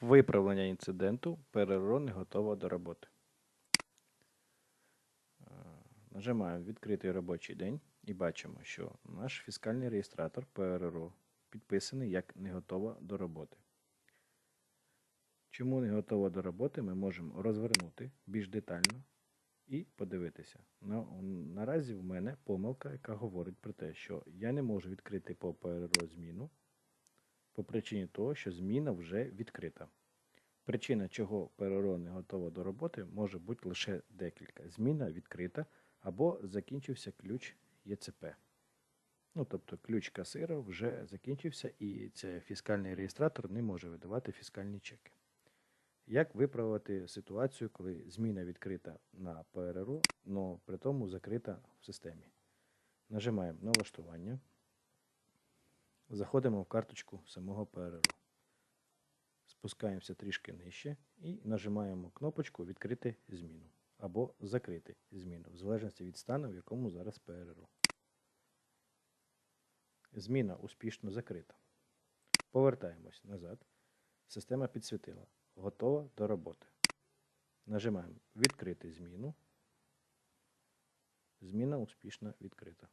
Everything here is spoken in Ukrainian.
Виправлення інциденту ПРРО не готова до роботи. Е, Нажимаємо відкритий робочий день і бачимо, що наш фіскальний реєстратор ПРРО підписаний як не готова до роботи. Чому не готова до роботи, ми можемо розвернути більш детально і подивитися. На, наразі в мене помилка, яка говорить про те, що я не можу відкрити по ПРРО зміну по причині того, що зміна вже відкрита. Причина, чого ПРРО не готова до роботи, може бути лише декілька. Зміна відкрита або закінчився ключ ЄЦП. Ну, тобто ключ касира вже закінчився і цей фіскальний реєстратор не може видавати фіскальні чеки. Як виправити ситуацію, коли зміна відкрита на ПРРО, але при тому закрита в системі? Нажимаємо налаштування. Заходимо в карточку самого ПРРО. Спускаємося трішки нижче і нажимаємо кнопочку Відкрити зміну або Закрити зміну, в залежності від стану, в якому зараз ПРРО. Зміна успішно закрита. Повертаємось назад. Система підсвітила. Готова до роботи. Нажимаємо Відкрити зміну. Зміна успішно відкрита.